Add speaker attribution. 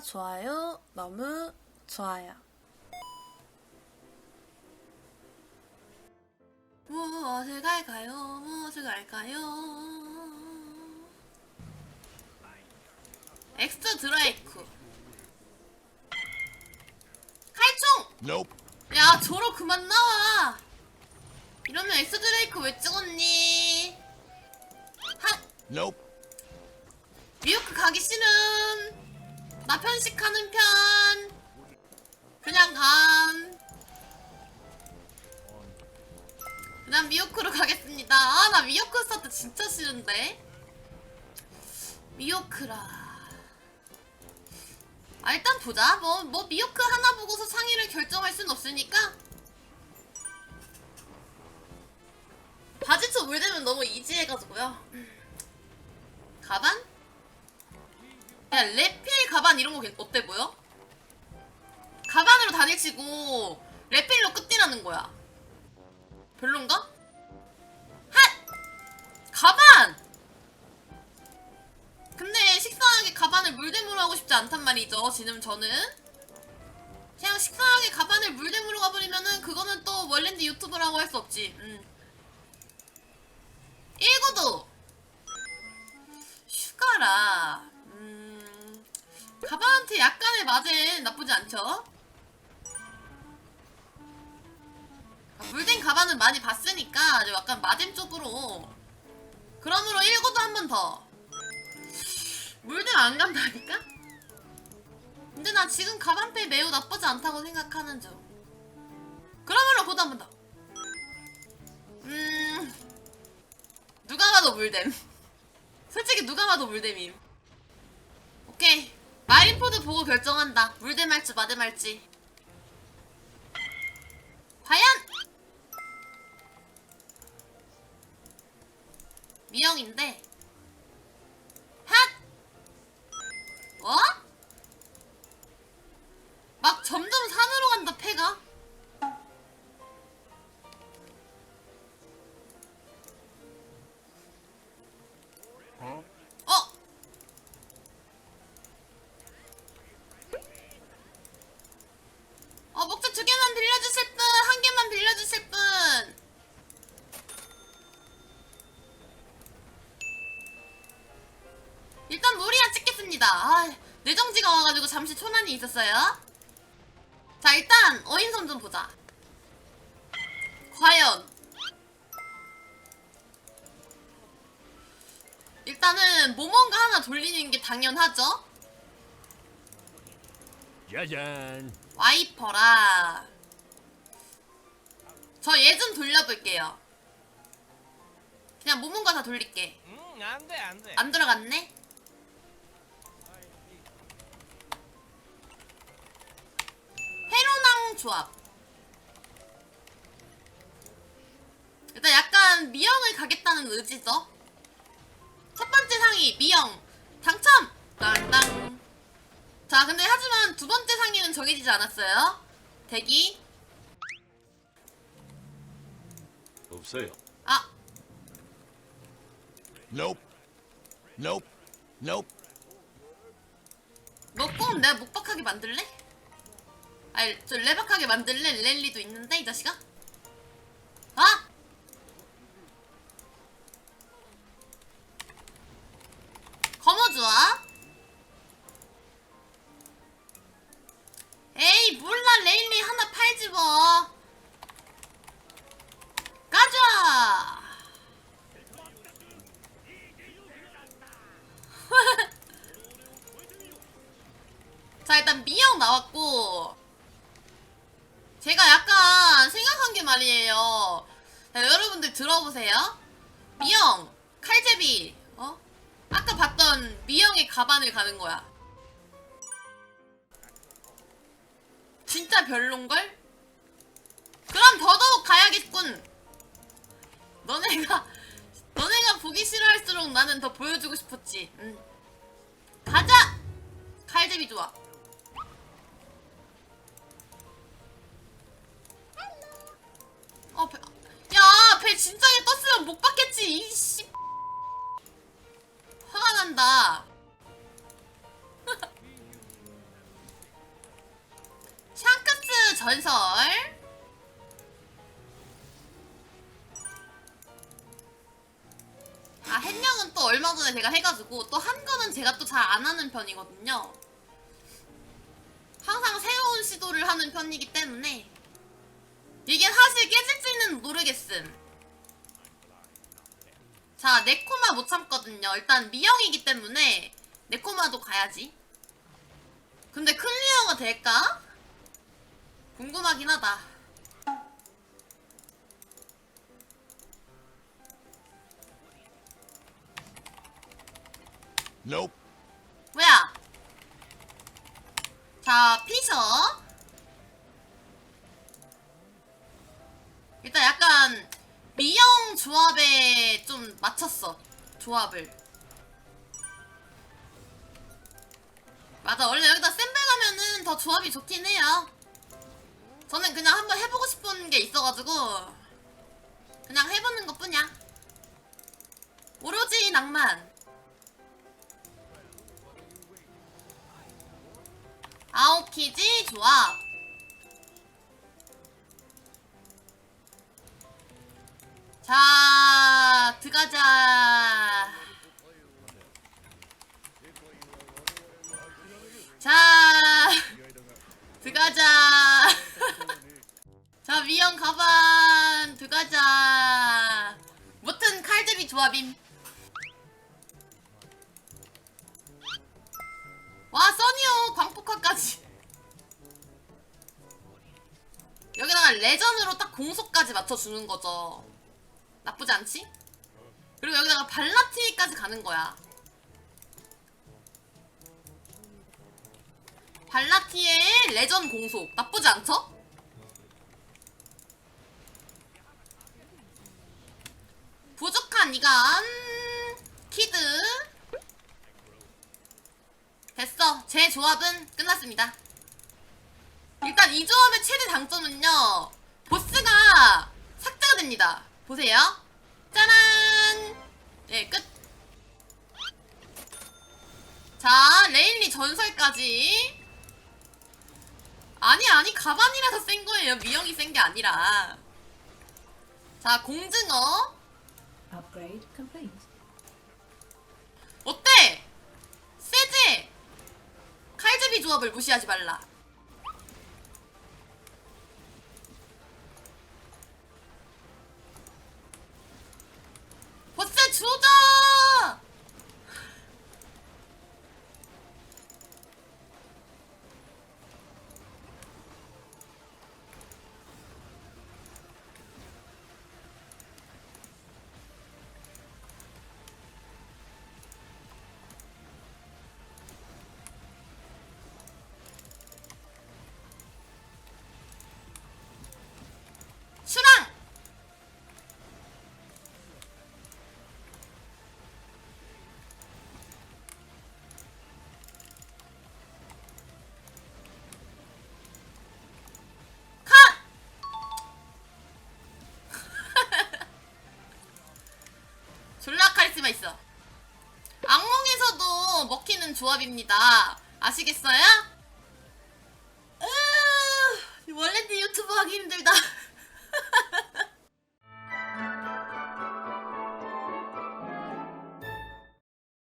Speaker 1: 좋아요 너무 좋아요. 무엇을 갈까요? 무엇을 갈까요? 엑스트 드라이크 칼총!
Speaker 2: Nope.
Speaker 1: 야 저러 그만 나와 이러면 엑스 드레이크 왜 찍었니? 한
Speaker 2: Nope.
Speaker 1: 미호크 가기 싫음 나 편식하는 편. 그냥 감 그냥 미호크로 가겠습니다. 아 나 미호크 스타트 진짜 싫은데. 미호크라. 아 일단 보자. 뭐, 뭐 미호크 하나 보고서 상의를 결정할 순 없으니까. 바지처 물되면 너무 이지해가지고요. 가반? 야 레필 가반 이런 거 괜- 어때 보여? 가반으로 다닐 치고 레필로 끝이라는 거야 별론가? 핫! 가반! 근데 식상하게 가반을 물대무로 하고 싶지 않단 말이죠 지금 저는 그냥 식상하게 가반을 물대무로 가버리면은 그거는 또 월랜드 유튜브라고 할 수 없지 음. 19도 휴가라. 음, 가방한테 약간의 맞은 나쁘지 않죠? 아, 물된 가방은 많이 봤으니까 약간 마뎀 쪽으로. 그러므로 19도 한 번 더. 물den 안 간다니까? 근데 나 지금 가방패 매우 나쁘지 않다고 생각하는 중. 그러므로 고도 한 번 더. 음, 누가 봐도 물댐. 솔직히 누가 봐도 물댐임. 오케이. 마린포드 보고 결정한다. 물댐 할지 마댐 할지. 과연! 미영인데. 핫! 찍겠습니다. 아, 내정지가 와가지고 잠시 초난이 있었어요. 자, 일단 어인선 좀 보자. 과연 일단은 모mon가 하나 돌리는 게 당연하죠.
Speaker 2: 짜잔.
Speaker 1: 와이퍼라. 저 얘 좀 돌려볼게요. 그냥 모mon가 다 돌릴게.
Speaker 3: 음, 안 돼, 안 돼.
Speaker 1: 안 들어갔네? 헤로낭 조합. 일단 약간 미영을 가겠다는 의지죠. 첫 번째 상위 미영 당첨! 땅땅. 자, 근데 하지만 두 번째 상위는 정해지지 않았어요. 대기.
Speaker 2: 없어요.
Speaker 1: 아,
Speaker 2: Nope. Nope. Nope.
Speaker 1: 너꼭 내가 목박하게 만들래? 아니, 저 레박하게 만들래? 랠리도 있는데, 이 자식아? 아! 거머쥐와? 에이, 몰라, 레일리 하나 팔지 뭐. 가자! 자 일단 미영 나왔고 제가 약간 생각한 게 말이에요. 자, 여러분들 들어보세요. 미영 칼제비 어? 아까 봤던 미영의 가반을 가는 거야. 진짜 별론걸? 그럼 더더욱 가야겠군. 너네가 너네가 보기 싫어할수록 나는 더 보여주고 싶었지. 응. 가자! 칼제비 좋아 아, 배. 야, 배 진작에 떴으면 못 봤겠지. 이씨. 화가 난다. 샹크스 전설. 아, 햇령은 또 얼마 전에 제가 해가지고 또 한 거는 제가 또 잘 안 하는 편이거든요. 항상 새로운 시도를 하는 편이기 때문에 이게 사실 깨질지는 모르겠음. 자, 네코마 못 참거든요. 일단 미영이기 때문에 네코마도 가야지. 근데 클리어가 될까? 궁금하긴 하다.
Speaker 2: Nope.
Speaker 1: 뭐야? 자, 피셔. 일단 약간 미영 조합에 좀 맞췄어. 조합을. 맞아. 원래 여기다 샘플 가면은 더 조합이 좋긴 해요. 저는 그냥 한번 해보고 싶은 게 있어가지고 그냥 해보는 것 뿐이야. 오로지 낭만. 아오키지 조합. 자, 들어가자. 자, 들어가자. 자, 미영 가방 들어가자. 무튼 칼제비 조합임. 와, 써니오 광폭화까지. 여기다가 레전으로 딱 공속까지 맞춰주는 거죠. 나쁘지 않지? 그리고 여기다가 발라티까지 가는 거야. 발라티의 레전 공속. 나쁘지 않죠? 부족한 이간 키드 됐어. 제 조합은 끝났습니다. 일단 이 조합의 최대 장점은요. 보스가 삭제가 됩니다. 보세요. 짜란! 예, 끝. 자, 레일리 전설까지. 아니, 아니, 가반이라서 센 거예요. 미영이 센 게 아니라. 자, 공증어.
Speaker 3: Upgrade complete.
Speaker 1: 어때? 세제! 칼제비 조합을 무시하지 말라. 버스 졸라 카리스마 있어. 악몽에서도 먹히는 조합입니다. 아시겠어요? 으, 원래는 유튜브 하기 힘들다.